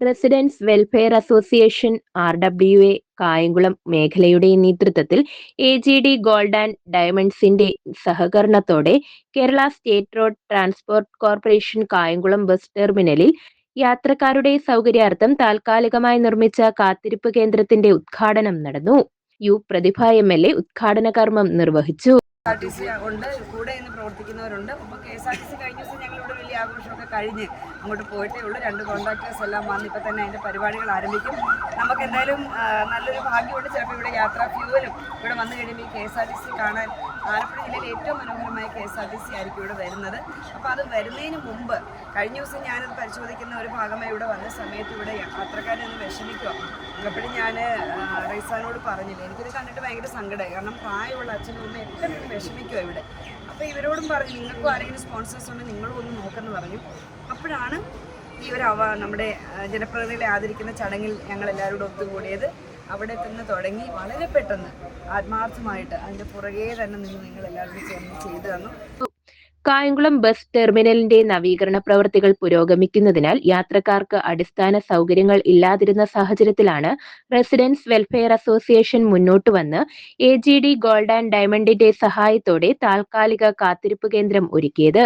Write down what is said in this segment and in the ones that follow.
Residence welfare association R W A Kayamkulam മേഖലയുടെ നേതൃത്വത്തിൽ A G D gold and ഡയമണ്ട്സിന്റെ സഹകരണത്തോടെ Kerala state road transport corporation Kayamkulam bus ടെർമിനലിൽ യാത്രക്കാരുടെ സൗകര്യാർത്ഥം താൽക്കാലികമായി നിർമ്മിച്ച കാത്തിരിപ്പ് കേന്ദ്രത്തിന്റെ ഉദ്ഘാടനം നടന്നു. U Prathibha M L A ഉദ്ഘാടന കർമ്മം നിർവഹിച്ചു. ആർ ടി സി ഉണ്ട്. കൂടെ ഇന്ന് പ്രവർത്തിക്കുന്നവരുണ്ട്. അപ്പോൾ K S R T C കഴിഞ്ഞ ദിവസം ഞങ്ങളിവിടെ വലിയ ആഘോഷമൊക്കെ കഴിഞ്ഞ് അങ്ങോട്ട് പോയിട്ടേ ഉള്ളൂ. രണ്ട് കോൺട്രാക്ടേഴ്സ് എല്ലാം വന്ന് ഇപ്പം തന്നെ അതിന്റെ പരിപാടികൾ ആരംഭിക്കും. നമുക്ക് എന്തായാലും നല്ലൊരു ഭാഗ്യമുണ്ട്. ചിലപ്പോൾ ഇവിടെ യാത്രാ ഫ്യൂവലും ഇവിടെ വന്നു കഴിയുമ്പോൾ ഈ K S R T C കാണാൻ ആലപ്പുഴ ജില്ലയിൽ ഏറ്റവും മനോഹരമായ K S R T C ആയിരിക്കും ഇവിടെ വരുന്നത്. അപ്പോൾ അത് വരുന്നതിന് മുമ്പ് കഴിഞ്ഞ ദിവസം ഞാനത് പരിശോധിക്കുന്ന ഒരു ഭാഗമായി ഇവിടെ വന്ന സമയത്ത് ഇവിടെ യാത്രക്കാരെ ഒന്ന് വിഷമിക്കുക. അപ്പോഴും ഞാൻ റൈസാനോട് പറഞ്ഞില്ല എനിക്കിത് കണ്ടിട്ട് ഭയങ്കര സങ്കടമായി കാരണം പ്രായമുള്ള അച്ഛനും അമ്മയും എല്ലാവരും വിഷമിക്കുക ഇവിടെ. അപ്പോൾ ഇവരോടും പറഞ്ഞു നിങ്ങൾക്കും ആരെങ്കിലും സ്പോൺസേഴ്സ് ഉണ്ടെങ്കിൽ നിങ്ങളും ഒന്ന് നോക്കെന്ന് പറഞ്ഞു. അപ്പോഴാണ് ഈ ഒരു അവ നമ്മുടെ ജനപ്രതിനിധികളെ ആദരിക്കുന്ന ചടങ്ങിൽ ഞങ്ങൾ എല്ലാവരോടും കൂടെ ഒത്തുകൂടിയത്. അവിടെ നിന്ന് തുടങ്ങി വളരെ പെട്ടെന്ന് ആത്മാർത്ഥമായിട്ട് അതിന്റെ പുറകെ തന്നെ നിന്ന് നിങ്ങൾ എല്ലാവരും ചേർന്ന് ചെയ്തു തന്നു. കായംകുളം ബസ് ടെർമിനലിന്റെ നവീകരണ പ്രവൃത്തികൾ പുരോഗമിക്കുന്നതിനാൽ യാത്രക്കാർക്ക് അടിസ്ഥാന സൗകര്യങ്ങൾ ഇല്ലാതിരുന്ന സാഹചര്യത്തിലാണ് റെസിഡൻസ് വെൽഫെയർ അസോസിയേഷൻ മുന്നോട്ട് വന്ന് A G D gold and ഡയമണ്ടിന്റെ സഹായത്തോടെ താൽക്കാലിക കാത്തിരിപ്പ് കേന്ദ്രം ഒരുക്കിയത്.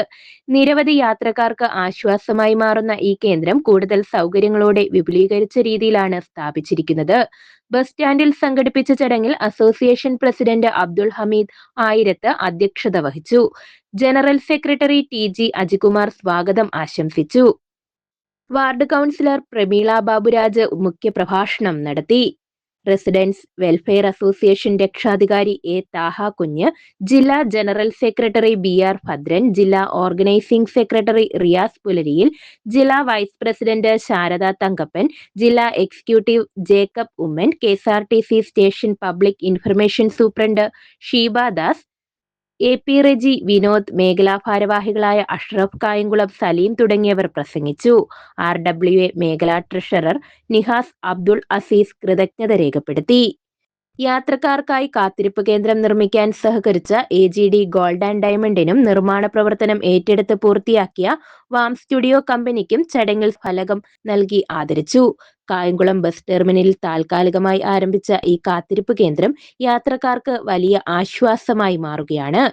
നിരവധി യാത്രക്കാർക്ക് ആശ്വാസമായി മാറുന്ന ഈ കേന്ദ്രം കൂടുതൽ സൗകര്യങ്ങളോടെ വിപുലീകരിച്ച രീതിയിലാണ് സ്ഥാപിച്ചിരിക്കുന്നത്. ബസ് സ്റ്റാൻഡിൽ സംഘടിപ്പിച്ച ചടങ്ങിൽ അസോസിയേഷൻ പ്രസിഡന്റ് അബ്ദുൾ ഹമീദ് ആയിരത്ത് അധ്യക്ഷത വഹിച്ചു. General secretary T G Ajikumar സ്വാഗതം ആശംസിച്ചു. വാർഡ് കൗൺസിലർ പ്രമീള ബാബുരാജ് മുഖ്യപ്രഭാഷണം നടത്തി. റെസിഡൻസ് വെൽഫെയർ അസോസിയേഷൻ രക്ഷാധികാരി എ താഹ കുഞ്ഞ് ജില്ലാ general secretary B R Bhadran ജില്ലാ ഓർഗനൈസിംഗ് സെക്രട്ടറി റിയാസ് പുലരിയിൽ ജില്ലാ വൈസ് പ്രസിഡന്റ് ശാരദ തങ്കപ്പൻ ജില്ലാ executive Jacob Oommen K S R T C station public information superintendent Sheeba Das A P Reji Vinod മേഖലാ ഭാരവാഹികളായ അഷ്റഫ് കായംകുളം സലീം തുടങ്ങിയവർ പ്രസംഗിച്ചു. ആർ ഡബ്ല്യു എ മേഖലാ ട്രഷറർ നിഹാസ് അബ്ദുൾ അസീസ് കൃതജ്ഞത രേഖപ്പെടുത്തി. യാത്രക്കാർക്കായി കാത്തിരിപ്പ് കേന്ദ്രം നിർമ്മിക്കാൻ സഹകരിച്ച A G D gold and ഡയമണ്ടിനും നിർമ്മാണ പ്രവർത്തനം ഏറ്റെടുത്ത് പൂർത്തിയാക്കിയ വാം സ്റ്റുഡിയോ കമ്പനിക്കും ചടങ്ങിൽ ഫലകം നൽകി ആദരിച്ചു. കായംകുളം ബസ് ടെർമിനലിൽ താൽക്കാലികമായി ആരംഭിച്ച ഈ കാത്തിരിപ്പ് കേന്ദ്രം യാത്രക്കാർക്ക് വലിയ ആശ്വാസമായി മാറുകയാണ്.